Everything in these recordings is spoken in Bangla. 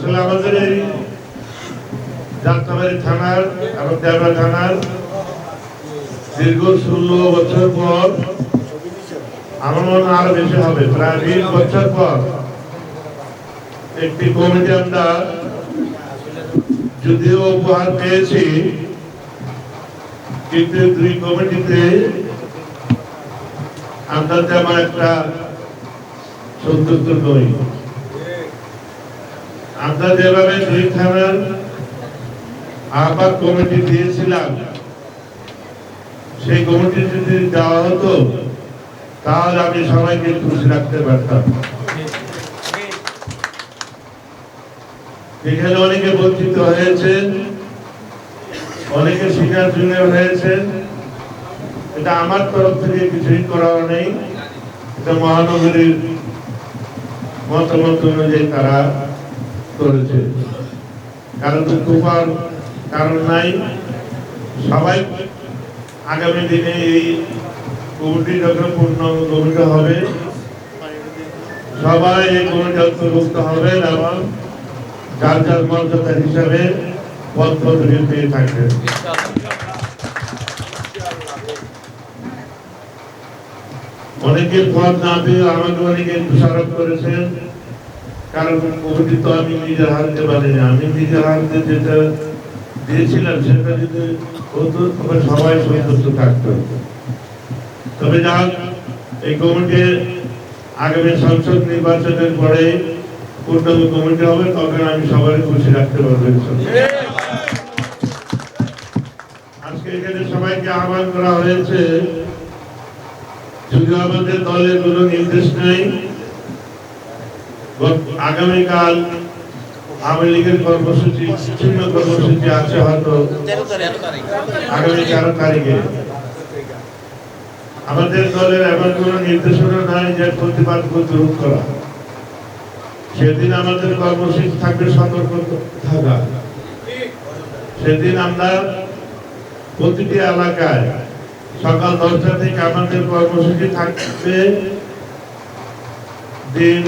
তবে আমাদের এই যাত্রাবাড়ি থানার এবং দেবরা থানার দীর্ঘ ষোলো বছর পর আমার মনে আরও বেশি হবে। প্রায় বিশ বছর পর একটি কমিটি আমরা যদিও উপহার পেয়েছি, কিন্তু দুই কমিটিতে আমরা তেমন একটা সন্তুষ্ট নই। আমরা যেভাবে দুই থানার আহ্বান কমিটি দিয়েছিলাম, সেই কমিটি যদি দেওয়া হতো, তাহলে আমি সবাইকে খুশি রাখতে পারতাম। এখানে অনেকে বঞ্চিত হয়েছে, অনেকে শিকার জুনিয়র হয়েছে। এটা আমার তরফ থেকে কিছুই করার নেই। এটা মহানগরীর মতামত অনুযায়ী তারা করেছে। কারণ পাওয়ার কারণ নাই, সবাই আগামী দিনে এই কমিটি যখন পূর্ণ কমিটি হবে, সবাই এই কমিটি অন্তর্ভুক্ত হবে এবং যার যার মর্যাদা হিসাবে পদ পদবি পেয়ে থাকবেন অনেকের পদ না পেয়ে আমাকে অনেকে দোষারোপ করেছেন। কারণ কমিটি তো আমি নিজের হাতে পারিনি আমি হাতে যেটা দিয়েছিলাম, সেটা যদি হতো, তবে সবাই থাকতো তবে এই কমিটি আগামী সংসদ নির্বাচনের পরে পূর্ণ কমিটি হবে, তখন আমি সবাই খুশি রাখতে পারব। আজকে এখানে সবাইকে আহ্বান করা হয়েছে যদি আমাদের দলের কোনো নির্দেশ নেই আগামীকাল আওয়ামী লীগের কর্মসূচি ছিন্ন কর্মসূচি আছে হয়তো আগামী তেরো তারিখে। আমাদের দলের এমন কোন নির্দেশনা নাই যে প্রতিবাদ প্রতিরোধ করা। সেদিন আমাদের কর্মসূচি থাকবে সতর্ক থাকা। সেদিন আমরা প্রতিটি এলাকায় সকাল দশটা থেকে আমাদের কর্মসূচি থাকবে। দিন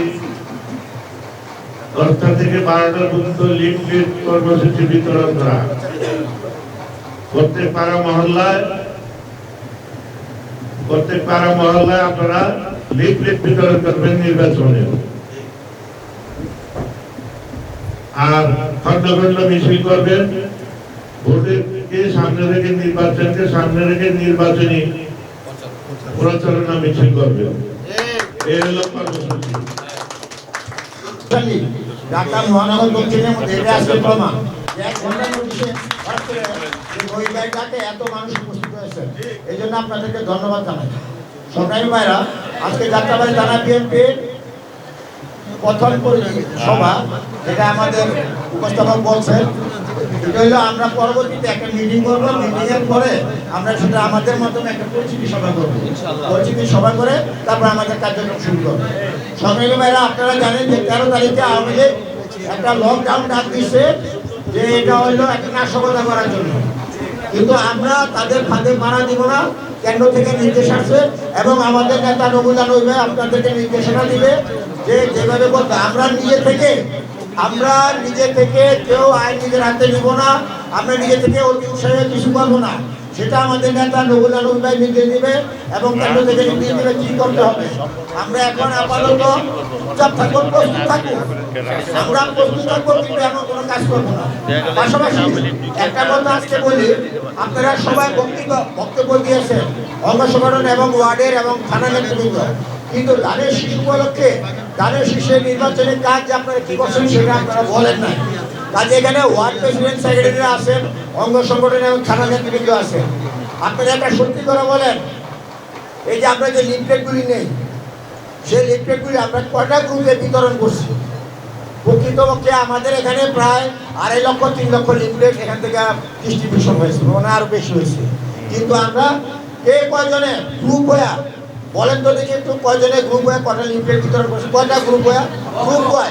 দশটা থেকে বারোটা পর্যন্ত লিফলেট কর্মসূচি বিতরণ করা। প্রত্যেক পাড়া মহল্লায় প্রত্যেক পাড়া মহল্লায় আপনারা লিফলেট বিতরণ করবেন নির্বাচনে। আর খন্ড খন্ড মিছিল করবেন। ভোটেরকে সামনে রেখে নির্বাচনকে সামনে রেখে নির্বাচনী প্রচারণা মিছিল করবেন। এই। হলো কর্মসূচি। ঢাকা মহানগর দক্ষিণের মধ্যে এটা আসলে প্রমাণ। এত মানুষ উপস্থিত এই জন্য আপনাদেরকে ধন্যবাদ জানাই। সরকারি ভাইরা, আজকে আমাদের উপস্থাপক বলছেন। এটা হলো আমরা পরবর্তীতে একটা মিটিং করব। মিটিং এর পরে আমরা সেটা আমাদের মাধ্যমে একটা পরিচিতি সভা করব। পরিচিতি সভা করে তারপর আমাদের কার্যক্রম শুরু করব। সরকারি ভাইরা আপনারা জানেন যে তেরো তারিখে আওয়ামী লীগ একটা লকডাউন ডাক দিচ্ছে যে এটা হলো একটা নাশকতা করার জন্য। কিন্তু আমরা তাদের ফাঁদে মারা দিব না কেন্দ্র থেকে নির্দেশ আসছে এবং আমাদের নেতা নবুদান হইবে আপনাদেরকে নির্দেশনা দিবে যে যেভাবে বলতে আমরা নিজে থেকে আমরা নিজে থেকে কেউ আইন নিজের হাতে নিব না, আমরা নিজে থেকে অতি উৎসাহে কিছু করব না। সেটা আমাদের নেতা নবুল আলম ভাই নির্দেশ দিবে এবং কেন্দ্র থেকে নির্দেশ দিবে, কি করতে হবে? আমরা এখন আপাতত চুপচাপ থাকব প্রস্তুত থাকব আমরা প্রস্তুত থাকব, কিন্তু এখন কোনো কাজ করব না। পাশাপাশি একটা কথা আজকে বলি, আপনারা সবাই বক্তব্য বক্তব্য দিয়েছেন অঙ্গ সংগঠন এবং ওয়ার্ডের এবং থানা নেতৃবৃন্দ। কিন্তু তাদের শিশু উপলক্ষে ধানের শীর্ষে নির্বাচনের কাজ যে আপনারা কি করছেন সেটা আপনারা বলেন না কাজে এখানে ওয়ার্ড প্রেসিডেন্ট, সেক্রেটারি আছেন, অঙ্গ সংগঠন এবং থানা নেতৃবৃন্দ আছেন। আপনারা একটা সত্যি করে বলেন, এই যে আমরা যে লিফলেটগুলি নেই, সেই লিফলেটগুলি আমরা কয়টা গ্রুপে বিতরণ করছি? প্রকৃতপক্ষে আমাদের এখানে প্রায় আড়াই লক্ষ, তিন লক্ষ লিফলেট এখান থেকে ডিস্ট্রিবিউশন হয়েছে মানে আরও বেশি হয়েছে। কিন্তু আমরা কে কয়জনে গ্রুপ হয়ে বলেন তো দেখি একটু কয়জনে গ্রুপ হয়ে কটা লিফলেট বিতরণ করছে। কয়টা গ্রুপ হয়ে? গ্রুপ হয়ে